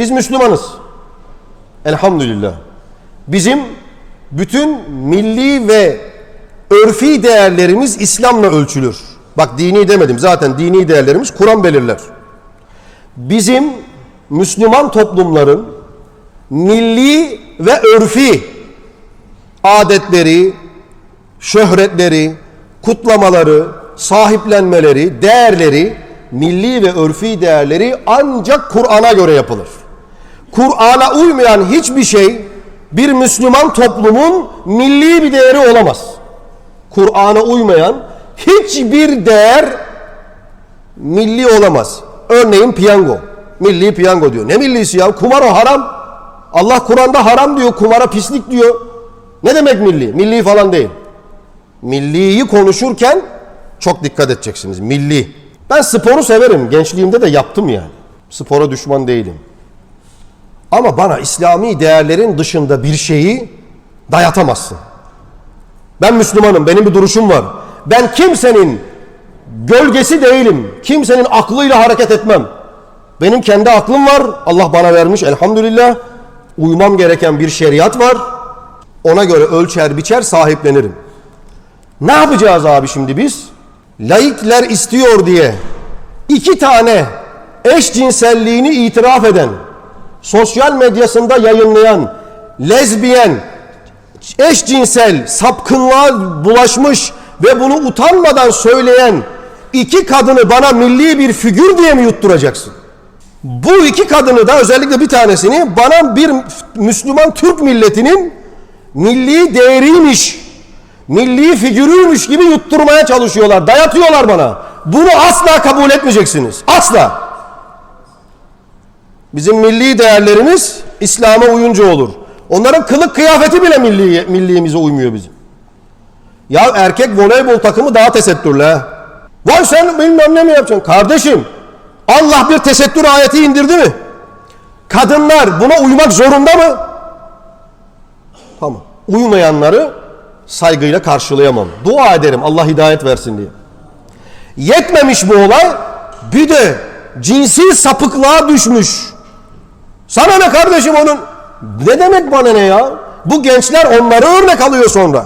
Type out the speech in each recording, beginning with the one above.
Biz Müslümanız. Elhamdülillah. Bizim bütün milli ve örfi değerlerimiz İslam'la ölçülür. Bak dini demedim. Zaten dini değerlerimiz Kur'an belirler. Bizim Müslüman toplumların milli ve örfi adetleri, şöhretleri, kutlamaları, sahiplenmeleri, değerleri, milli ve örfi değerleri ancak Kur'an'a göre yapılır. Kur'an'a uymayan hiçbir şey bir Müslüman toplumun milli bir değeri olamaz. Kur'an'a uymayan hiçbir değer milli olamaz. Örneğin piyango. Milli piyango diyor. Ne millisi ya? Kumar o haram. Allah Kur'an'da haram diyor. Kumara pislik diyor. Ne demek milli? Milli falan değil. Milliyi konuşurken çok dikkat edeceksiniz. Milli. Ben sporu severim. Gençliğimde de yaptım yani. Spora düşman değilim. Ama bana İslami değerlerin dışında bir şeyi dayatamazsın. Ben Müslümanım, benim bir duruşum var. Ben kimsenin gölgesi değilim. Kimsenin aklıyla hareket etmem. Benim kendi aklım var. Allah bana vermiş elhamdülillah. Uymam gereken bir şeriat var. Ona göre ölçer biçer sahiplenirim. Ne yapacağız abi şimdi biz? Laikler istiyor diye iki tane eşcinselliğini itiraf eden, sosyal medyasında yayınlayan, lezbiyen, eşcinsel sapkınlığa bulaşmış ve bunu utanmadan söyleyen iki kadını bana milli bir figür diye mi yutturacaksın? Bu iki kadını da özellikle bir tanesini bana bir Müslüman Türk milletinin milli değeriymiş, milli figürüymüş gibi yutturmaya çalışıyorlar, dayatıyorlar bana. Bunu asla kabul etmeyeceksiniz. Asla. Bizim milli değerlerimiz İslam'a uyunca olur. Onların kılık kıyafeti bile milli, milliğimize uymuyor bizim. Ya erkek voleybol takımı daha tesettürlü ha. Vay sen bilmem ne mi yapacaksın? Kardeşim Allah bir tesettür ayeti indirdi mi? Kadınlar buna uymak zorunda mı? Tamam. Uymayanları saygıyla karşılayamam. Dua ederim Allah hidayet versin diye. Yetmemiş bu olay bir de cinsi sapıklığa düşmüş. Sana ne kardeşim onun? Ne demek bana ne ya? Bu gençler onları örnek alıyor sonra.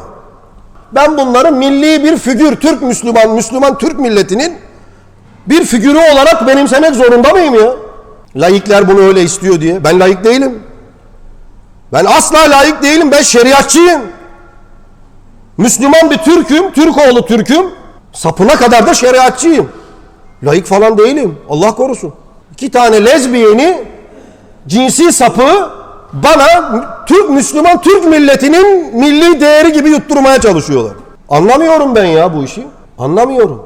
Ben bunları milli bir figür, Türk Müslüman, Müslüman Türk milletinin bir figürü olarak benimsemek zorunda mıyım ya? Laikler bunu öyle istiyor diye. Ben layık değilim. Ben asla layık değilim. Ben şeriatçıyım. Müslüman bir Türk'üm, Türk oğlu Türk'üm. Sapına kadar da şeriatçıyım. Layık falan değilim. Allah korusun. İki tane lezbiyeni cinsi sapı bana Türk Müslüman Türk milletinin milli değeri gibi yutturmaya çalışıyorlar. Anlamıyorum ben ya bu işi. Anlamıyorum.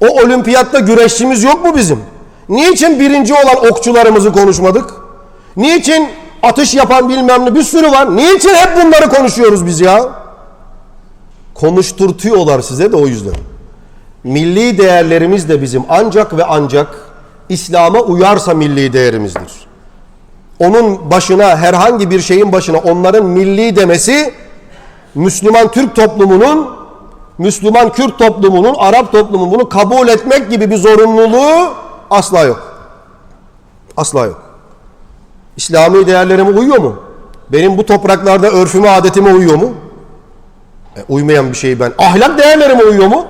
O olimpiyatta güreşçimiz yok mu bizim? Niçin birinci olan okçularımızı konuşmadık? Niçin atış yapan bilmem ne bir sürü var. Niçin hep bunları konuşuyoruz biz ya? Konuşturtuyorlar size de o yüzden. Milli değerlerimiz de bizim ancak ve ancak İslam'a uyarsa milli değerimizdir. Onun başına herhangi bir şeyin başına onların milli demesi Müslüman Türk toplumunun Müslüman Kürt toplumunun, Arap toplumunun bunu kabul etmek gibi bir zorunluluğu asla yok. Asla yok. İslami değerlerime uyuyor mu? Benim bu topraklarda örfüme, adetime uyuyor mu? E, uymayan bir şeyi ben. Ahlak değerlerime uyuyor mu?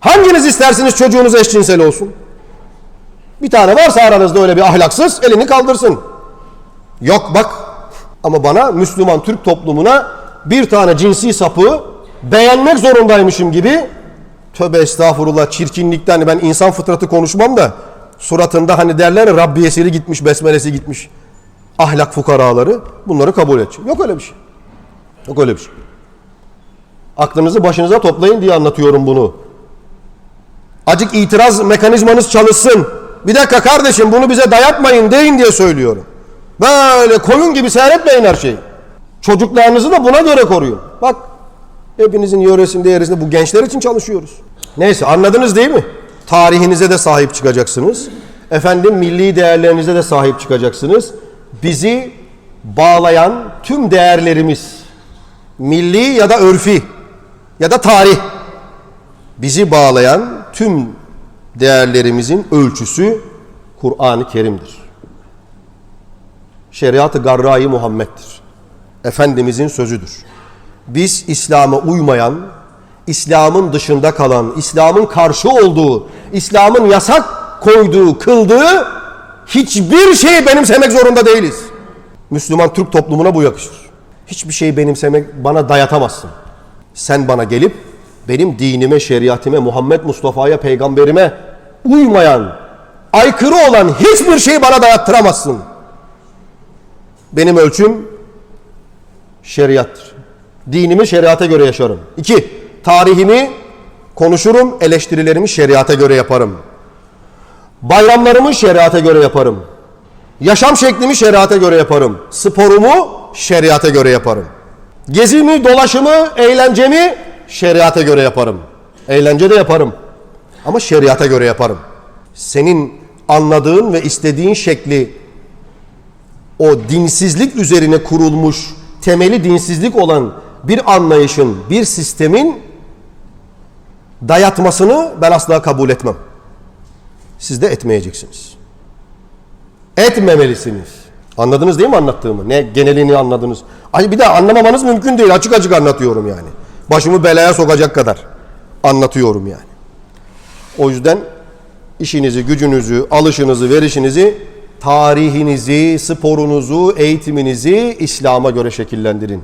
Hanginiz istersiniz çocuğunuz eşcinsel olsun? Bir tane varsa aranızda öyle bir ahlaksız elini kaldırsın. Yok bak. Ama bana Müslüman Türk toplumuna bir tane cinsi sapı beğenmek zorundaymışım gibi tövbe estağfurullah çirkinlikten ben insan fıtratı konuşmam da suratında hani derler ya Rabbiyesiri gitmiş besmelesi gitmiş ahlak fukaraları bunları kabul edeceğim. Yok öyle bir şey. Yok öyle bir şey. Aklınızı başınıza toplayın diye anlatıyorum bunu. Acık itiraz mekanizmanız çalışsın. Bir dakika kardeşim bunu bize dayatmayın deyin diye söylüyorum. Böyle koyun gibi seyretmeyin her şeyi. Çocuklarınızı da buna göre koruyun. Bak hepinizin yöresinde yerisinde bu gençler için çalışıyoruz. Neyse anladınız değil mi? Tarihinize de sahip çıkacaksınız. Efendim milli değerlerinize de sahip çıkacaksınız. Bizi bağlayan tüm değerlerimiz milli ya da örfi ya da tarih bizi bağlayan tüm değerlerimizin ölçüsü Kur'an-ı Kerim'dir. Şeriat-ı Garra-i Muhammed'dir. Efendimizin sözüdür. Biz İslam'a uymayan, İslam'ın dışında kalan, İslam'ın karşı olduğu, İslam'ın yasak koyduğu, kıldığı hiçbir şeyi benimsemek zorunda değiliz. Müslüman Türk toplumuna bu yakışır. Hiçbir şeyi benimsemek bana dayatamazsın. Sen bana gelip benim dinime, şeriatime, Muhammed Mustafa'ya, peygamberime uymayan, aykırı olan hiçbir şeyi bana dayattıramazsın. Benim ölçüm şeriattır. Dinimi şeriata göre yaşarım. İki, tarihimi konuşurum, eleştirilerimi şeriata göre yaparım. Bayramlarımı şeriata göre yaparım. Yaşam şeklimi şeriata göre yaparım. Sporumu şeriata göre yaparım. Gezimi, dolaşımı, eğlencemi şeriata göre yaparım. Eğlence de yaparım. Ama şeriata göre yaparım. Senin anladığın ve istediğin şekli o dinsizlik üzerine kurulmuş, temeli dinsizlik olan bir anlayışın, bir sistemin dayatmasını ben asla kabul etmem. Siz de etmeyeceksiniz. Etmemelisiniz. Anladınız değil mi anlattığımı? Ne genelini anladınız. Ay bir daha anlamamanız mümkün değil. Açık açık anlatıyorum yani. Başımı belaya sokacak kadar anlatıyorum yani. O yüzden işinizi, gücünüzü, alışınızı, verişinizi, tarihinizi, sporunuzu, eğitiminizi İslam'a göre şekillendirin.